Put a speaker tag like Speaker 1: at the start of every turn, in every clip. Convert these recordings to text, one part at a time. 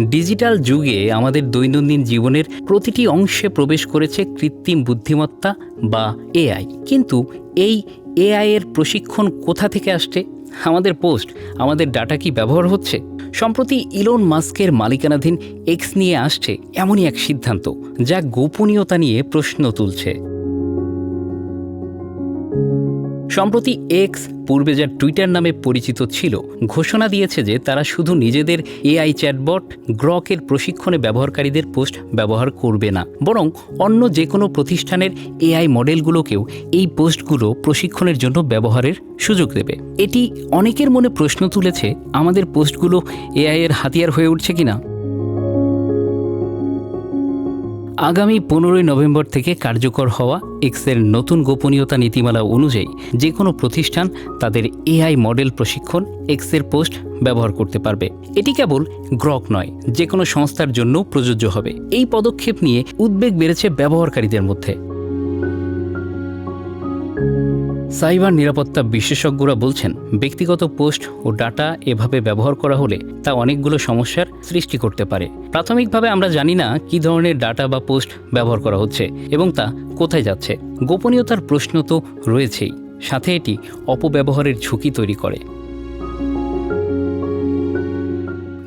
Speaker 1: Digital যুগে আমাদের দৈনন্দিন জীবনের প্রতিটি অংশে প্রবেশ করেছে কৃত্রিম বুদ্ধিমত্তা বা এআই। কিন্তু এই এআই এর প্রশিক্ষণ কোথা থেকে আসছে? আমাদের পোস্ট, আমাদের ডাটা কি ব্যবহার হচ্ছে? সম্প্রতি ইলন মাস্কের মালিকানাধীন এক্স নিয়ে আসছে এমনই এক সিদ্ধান্ত, যা গোপনীয়তা নিয়ে প্রশ্ন তুলছে। সম্প্রতি এক্স পূর্বে যা টুইটার নামে পরিচিত ছিল, ঘোষণা দিয়েছে যে তারা শুধু নিজেদের এআই চ্যাটবট গ্রকের প্রশিক্ষণে ব্যবহারকারীদের পোস্ট ব্যবহার করবে না, বরং অন্য যে কোনো প্রতিষ্ঠানের এআই মডেলগুলোকেও এই পোস্টগুলো প্রশিক্ষণের জন্য ব্যবহারের সুযোগ দেবে। এটি অনেকের মনে প্রশ্ন তুলেছে, আমাদের পোস্টগুলো এআই এর হাতিয়ার হয়ে উঠছে কিনা? আগামী পনেরোই নভেম্বর থেকে কার্যকর হওয়া এক্সের নতুন গোপনীয়তা নীতিমালা অনুযায়ী যে কোনো প্রতিষ্ঠান তাদের এআই মডেল প্রশিক্ষণ এক্সের পোস্ট ব্যবহার করতে পারবে। এটি কেবল গ্রক নয়, যে কোনো সংস্থার জন্য প্রযোজ্য হবে। এই পদক্ষেপ নিয়ে উদ্বেগ বেড়েছে ব্যবহারকারীদের মধ্যে। সাইবার নিরাপত্তা বিশেষজ্ঞরা বলছেন, ব্যক্তিগত পোস্ট ও ডাটা এভাবে ব্যবহার করা হলে তা অনেকগুলো সমস্যার সৃষ্টি করতে পারে। প্রাথমিকভাবে আমরা জানি না কি ধরনের ডাটা বা পোস্ট ব্যবহার করা হচ্ছে এবং তা কোথায় যাচ্ছে। গোপনীয়তার প্রশ্ন তো রয়েছেই। সাথে এটি অপব্যবহারের ঝুঁকি তৈরি করে।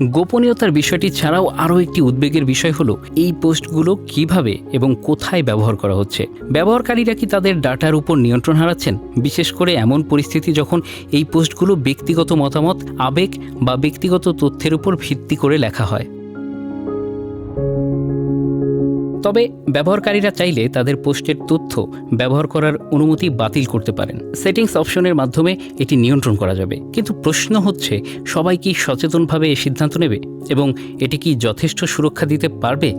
Speaker 1: গোপনীয়তার বিষয়টি ছাড়াও আরও একটি উদ্বেগের বিষয় হলো এই পোস্টগুলো কীভাবে এবং কোথায় ব্যবহার করা হচ্ছে। ব্যবহারকারীরা কি তাদের ডাটার উপর নিয়ন্ত্রণ হারাচ্ছেন? বিশেষ করে এমন পরিস্থিতি যখন এই পোস্টগুলো ব্যক্তিগত মতামত, আবেগ বা ব্যক্তিগত তথ্যের উপর ভিত্তি করে লেখা হয়। তবে ব্যবহারকারীরা চাইলে তাদের পোস্টের তথ্য ব্যবহার করার অনুমতি বাতিল করতে পারেন। সেটিংস অপশনের মাধ্যমে এটি নিয়ন্ত্রণ করা যাবে। কিন্তু প্রশ্ন হচ্ছে, সবাই কি সচেতনভাবে এ সিদ্ধান্ত নেবে এবং এটি কি যথেষ্ট সুরক্ষা দিতে পারবে?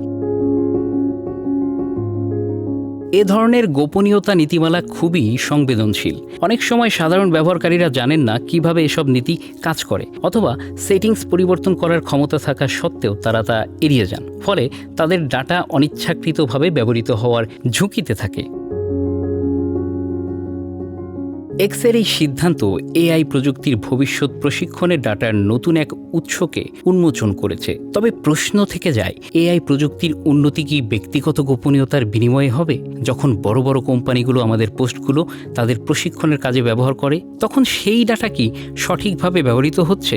Speaker 1: এ ধরনের গোপনীয়তা নীতিমালা খুবই সংবেদনশীল। অনেক সময় সাধারণ ব্যবহারকারীরা জানেন না কীভাবে এসব নীতি কাজ করে, অথবা সেটিংস পরিবর্তন করার ক্ষমতা থাকা সত্ত্বেও তারা তা এড়িয়ে যান। ফলে তাদের ডাটা অনিচ্ছাকৃতভাবে ব্যবহৃত হওয়ার ঝুঁকিতে থাকে। এক্সের এই সিদ্ধান্ত এআই প্রযুক্তির ভবিষ্যৎ প্রশিক্ষণের ডাটার নতুন এক উৎসকে উন্মোচন করেছে। তবে প্রশ্ন থেকে যায় এআই প্রযুক্তির উন্নতি কি ব্যক্তিগত গোপনীয়তার বিনিময়ে হবে? যখন বড় বড় কোম্পানিগুলো আমাদের পোস্টগুলো তাদের প্রশিক্ষণের কাজে ব্যবহার করে, তখন সেই ডাটা কি সঠিকভাবে ব্যবহৃত হচ্ছে?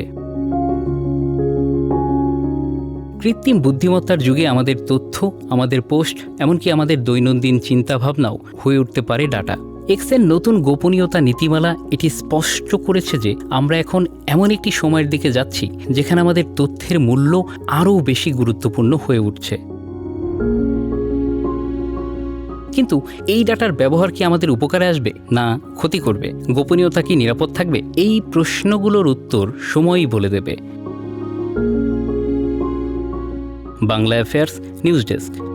Speaker 1: কৃত্রিম বুদ্ধিমত্তার যুগে আমাদের তথ্য, আমাদের পোস্ট, এমনকি আমাদের দৈনন্দিন চিন্তাভাবনাও হয়ে উঠতে পারে ডাটা। এক্সের নতুন গোপনীয়তা নীতিমালা এটি স্পষ্ট করেছে যে আমরা এখন এমন একটি সময়ের দিকে যাচ্ছি যেখানে আমাদের তথ্যের মূল্য আরও বেশি গুরুত্বপূর্ণ হয়ে উঠছে। কিন্তু এই ডাটার ব্যবহার কি আমাদের উপকারে আসবে? না, ক্ষতি করবে। গোপনীয়তা কি নিরাপদ থাকবে? এই প্রশ্নগুলোর উত্তর সময়ই বলে দেবে। Bangla affairs news desk